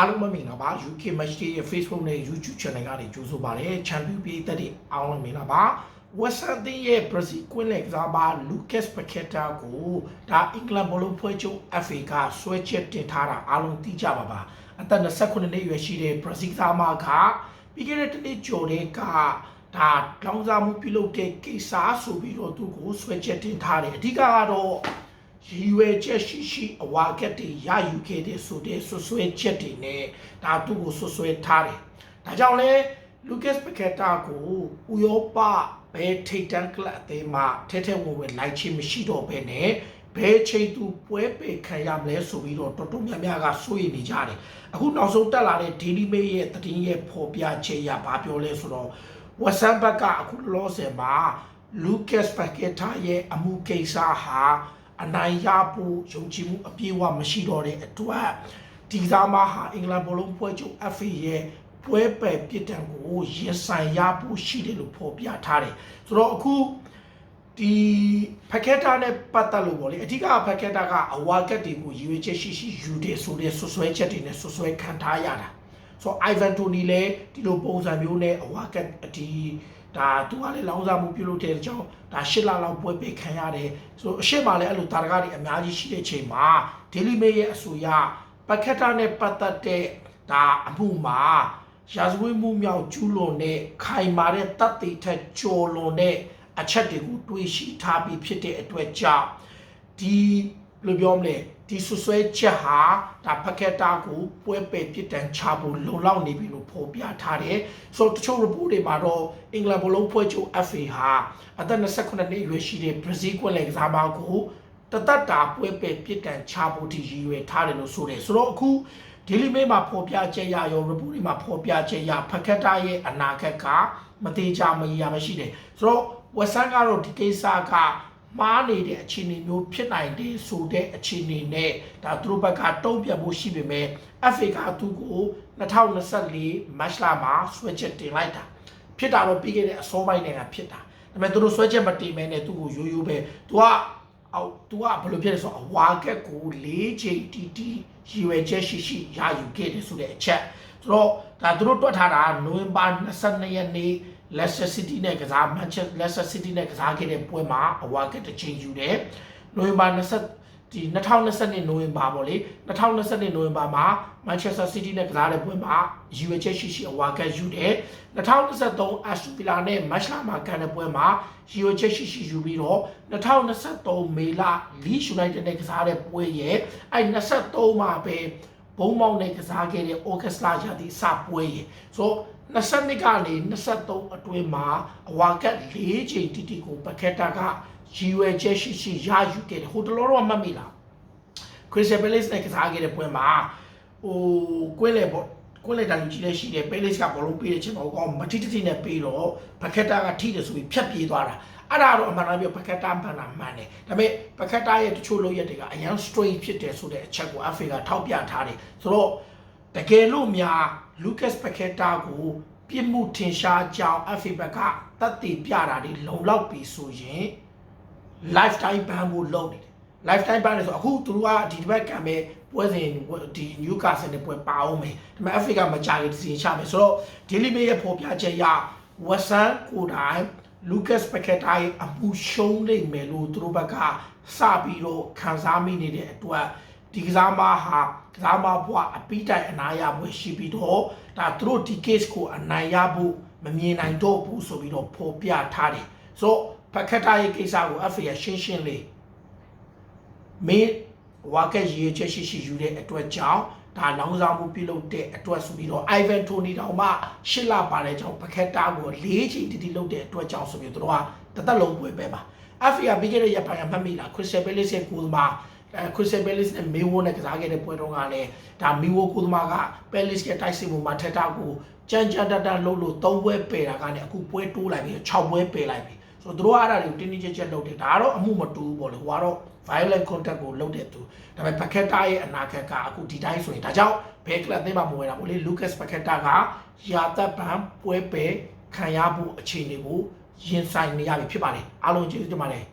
အားလုံးမင်္ဂလာပါ UK Match Day ရဲ့ Facebook နဲ့ YouTube Channel ကနေကြိုဆိုပါရစေ Champion ပြည်သက်တွေအားလုံးမင်္ဂလာပါ West Ham တင်းရဲ့ Brazil ကွင်းလက်ကစားပါ Lucas Paqueta ကိုဒါအင်္ဂလန်ဘောလုံးဖွဲ့ချုပ် FA ကဆွဲချက်တင်ထားတာအားလုံးသိကြပါပါအသက်29နှစ်အရွယ်ရှိတဲ့ Brazil ကစားမကပြီးခဲ့တဲ့တစ်နှစ်ကျော်တဲ့ကဒါလောင်စာမှုပြုလုပ်တဲ့ကိစ္စဆိုပြီးတော့သူ့ကိုဆွဲချက်တင်ထားတယ်အဓိကကတော့ ရည်ရွယ်ချက်ရှိရှိအဝါကက်တွေရယူခဲ့တဲ့ဆိုတဲ့ဆွဆွဲချက်တွေနဲ့ဒါသူ့ကိုဆွဆွဲထားတယ်။ဒါကြောင့်လဲလူကက်စ်ပကက်တာကိုဥရောပဘယ်ထိတ်တန်းကလပ်အသင်းမှာထဲထဲဝင်ဝင်လိုက်ချင်းမရှိတော့ဘဲနဲ့ဘယ်ချိန်သူပွဲပေခံရမလဲဆိုပြီးတော့တော်တော်များများကစိုးရိမ်နေကြတယ်။အခုနောက်ဆုံးတက်လာတဲ့ Daily Mail ရဲ့သတင်းရဲ့ဖော်ပြချက်ရဘာပြောလဲဆိုတော့ဝက်ဆန်ဘက်ကအခုလောဆယ်မှာလူကက်စ်ပကက်တာရဲ့အမှုကိစ္စဟာ အနိုင်ရဖို့ယုံကြည်မှုအပြည့်အဝမရှိတော့တဲ့အတွက်ဒီသားမဟာအင်္ဂလန်ဘောလုံးပွဲချုပ် FA ရဲ့ပွဲပယ်ပြစ်ဒဏ်ကိုရင်ဆိုင်ရဖို့ရှိတယ်လို့ဖော်ပြထားတယ်ဆိုတော့အခုဒီဖက်ကက်တာနဲ့ပတ်သက်လို့ပေါ့လေအဓိကဖက်ကက်တာကအဝါကက်တွေကိုရည်ရွယ်ချက်ရှိရှိယူတယ်ဆိုတဲ့ဆွဆွဲချက်တွေနဲ့ဆွဆွဲခံထားရတာဆိုတော့ Ivan Toni လည်းဒီလိုပုံစံမျိုးနဲ့အဝါကက်ဒီ ဒါသူကလည်းလောင်းစားမှုပြုလုပ်တဲ့အကြောင်းဒါရှစ်လလောက်ပွဲပေးခံရတယ်ဆိုအရှိမလည်းအဲ့လိုတာရကတွေအများကြီးရှိတဲ့ချိန်မှာ Daily Mail ရဲ့အဆိုအရပကက်တာနဲ့ပတ်သက်တဲ့ဒါအမှုမှာရာဇဝတ်မှုမြောက်ကျူးလွန်တဲ့ခိုင်မာတဲ့တပ်တွေထက်ကျော်လွန်တဲ့အချက်တွေကိုတွေးရှိထားပြီးဖြစ်တဲ့အတွက်ကြောင့်ဒီဘယ်လိုပြောမလဲ ဒီဆွဆွဲချက်ဟာဒါပကက်တာကိုပွဲပယ်ပြစ်ဒဏ်ချဖို့လုံလောက်နေပြီလို့ဖော်ပြထားတယ်ဆိုတော့တချို့ report တွေမှာတော့အင်္ဂလန်ဘလုံးဖွဲ့ချုပ် FA ဟာအသက်29နှစ်အရွယ်ရှိတဲ့ Brazil ကွင်းလက်ကစားမကိုတသက်တာပွဲပယ်ပြစ်ဒဏ်ချဖို့ထိရည်ရွယ်ထားတယ်လို့ဆိုတယ်ဆိုတော့အခု Daily Mail မှာဖော်ပြချက်ရရော report တွေမှာဖော်ပြချက်ရဖကက်တာရဲ့အနာဂတ်ကမသေးချာမရမရှိတယ်ဆိုတော့ဝက်ဆန်ကတော့ဒီကိစ္စက မှားနေတဲ့အခြေအနေမျိုးဖြစ်နိုင်တယ်ဆိုတဲ့အခြေအနေနဲ့ဒါသူတို့ဘက်ကတုံ့ပြန်ဖို့ရှိပေမဲ့ FA ကသူ့ကို2024မတ်လမှာဆွဲချက်တင်လိုက်တာဖြစ်တာတော့ပြီးခဲ့တဲ့အစောပိုင်းတွေကဖြစ်တာဒါပေမဲ့သူတို့ဆွဲချက်မတင်မဲနဲ့သူ့ကိုရိုးရိုးပဲသူကအော်သူကဘယ်လိုဖြစ်လဲဆိုတော့အဝါကက်ကို၄ချိန်တီတီရည်ရွယ်ချက်ရှိရှိရယူခဲ့တယ်ဆိုတဲ့အချက်ဆိုတော့ဒါသူတို့တွက်ထားတာနိုဝင်ဘာ22ရက်နေ့ Leicester City နဲ့ကစား Manchester Leicester City နဲ့ကစားခဲ့တဲ့ပွဲမှာအဝါကက်တစ်ချိန်ယူတယ်နိုဝင်ဘာ20ဒီ2020နိုဝင်ဘာပေါ့လေ2020နိုဝင်ဘာမှာ Manchester City နဲ့ကစားတဲ့ပွဲမှာယူဝဲချက်ရှိရှိအဝါကက်ယူတယ်2023 Aston Villa နဲ့ Match လာမှာကန်တဲ့ပွဲမှာယူဝဲချက်ရှိရှိယူပြီးတော့2023မေလ Leeds United နဲ့ကစားတဲ့ပွဲရဲ့အဲ23မှာပဲ ဘုံမောင်းနဲ့ကစားခဲ့တဲ့ August လရာသီစပွဲရဲ့ဆို22ကနေ23အတွင်းမှာအဝါကက်၄ချိန်တိတိကိုပကက်တာကရည်ရွယ်ချက်ရှိရှိရယူခဲ့တယ်ဟိုတလောတော့မှတ်မိလားခရစ်စပယ်လစ်နဲ့ကစားခဲ့တဲ့ပွဲမှာဟိုကွင်းလေပေါ့ကွင်းလေတာလူကြီးလည်းရှိတယ်ပဲလစ်ကဘောလုံးပေးတဲ့ချိန်မှာဟိုကောင်မတိတိတိနဲ့ပေးတော့ပကက်တာကထိတယ်ဆိုပြီးဖြတ်ပြေးသွားတာ အဲ့ဒါတော့အမှန်တမ်းပြောပကက်တာမှန်တာမှန်တယ်ဒါပေမဲ့ပကက်တာရဲ့တချို့လုပ်ရက်တွေကအရန် straight ဖြစ်တယ်ဆိုတဲ့အချက်ကိုအဖေကထောက်ပြထားတယ်ဆိုတော့တကယ်လို့များ Lucas Paqueta ကိုပြစ်မှုထင်ရှားကြောင်း FA ဘက်ကတတ်သိပြတာတွေလုံလောက်ပြီဆိုရင် lifetime ban ကိုလုပ်နေတယ် lifetime ban လေဆိုအခုသူတို့ကဒီတစ်ပတ်ကံပဲပွဲစဉ်ဒီ Newcastle နဲ့ပွဲပါအောင်မယ်ဒါပေမဲ့ FA ကမကြခင်စီချမယ်ဆိုတော့ Daily Mail ရဲ့ဖော်ပြချက်အရ Western ကိုတိုင် Lucas Paqueta ရဲ့အမှုရှုံးနိုင်မယ်လို့သူတို့ဘက်ကစပြီးတော့ခံစားမိနေတဲ့အတွက်ဒီကစားမဟာကစားမဘွားအပိတိုင်အနာရပွဲရှိပြီးတော့ဒါသူတို့ဒီ case ကိုအနိုင်ရဖို့မမြင်နိုင်တော့ဘူးဆိုပြီးတော့ဖော်ပြထားတယ်ဆိုတော့ပကက်တာရဲ့ကိစ္စကို FA ရရှင်းရှင်းလေးမင်းဝါကက်ရေးချက်ရှိရှိယူတဲ့အတွက်ကြောင့် ဒါလောင်းစားမှုပြုလုပ်တဲ့အတွက်ဆိုပြီးတော့ Ivan Toni တောင်မှရှစ်လပါတဲ့ကြောင့်ပကက်တာကို၄ချိန်တီတီလုပ်တဲ့အတွက်ကြောင့်ဆိုပြီးတော့တသက်လုံးပွဲပဲပါ FA ပြီးခဲ့တဲ့ရက်ပိုင်းကမှတ်မိလား Crystal Palace ရဲ့ကိုယ်သမားအဲခရစ်စပယ်လစ်နဲ့မီဝိုနဲ့ကစားခဲ့တဲ့ပွဲတုန်းကလည်းဒါမီဝိုကိုသမားကပယ်လစ်ရဲ့တိုက်စစ်မှုမှာထက်တာကိုကြမ်းကြမ်းတတ်တတ်လှုပ်လို့၃ပွဲပယ်တာကနေအခုပွဲတိုးလိုက်ပြီး6ပွဲပယ်လိုက်ပြီ ဆိုတော့တို့ကအဲ့ဒါတွေကိုတင်းတင်းကြပ်ကြပ်လုပ်တယ်ဒါကတော့အမှုမတူဘူးပေါ့လေဟိုကတော့ violent contact ကိုလုပ်တဲ့သူဒါပေမဲ့ပကက်တာရဲ့အနာဂတ်ကအခုဒီတိုင်းဆိုရင်ဒါကြောင့်ဘယ်ကလပ်အသင်းမှာမဝင်တာပေါ့လေ Lucas Paqueta ကရာသက်ပံပွဲပယ်ခံရဖို့အခြေအနေကိုရင်ဆိုင်နေရပြီဖြစ်ပါတယ်အားလုံးကျေးဇူးတင်ပါတယ်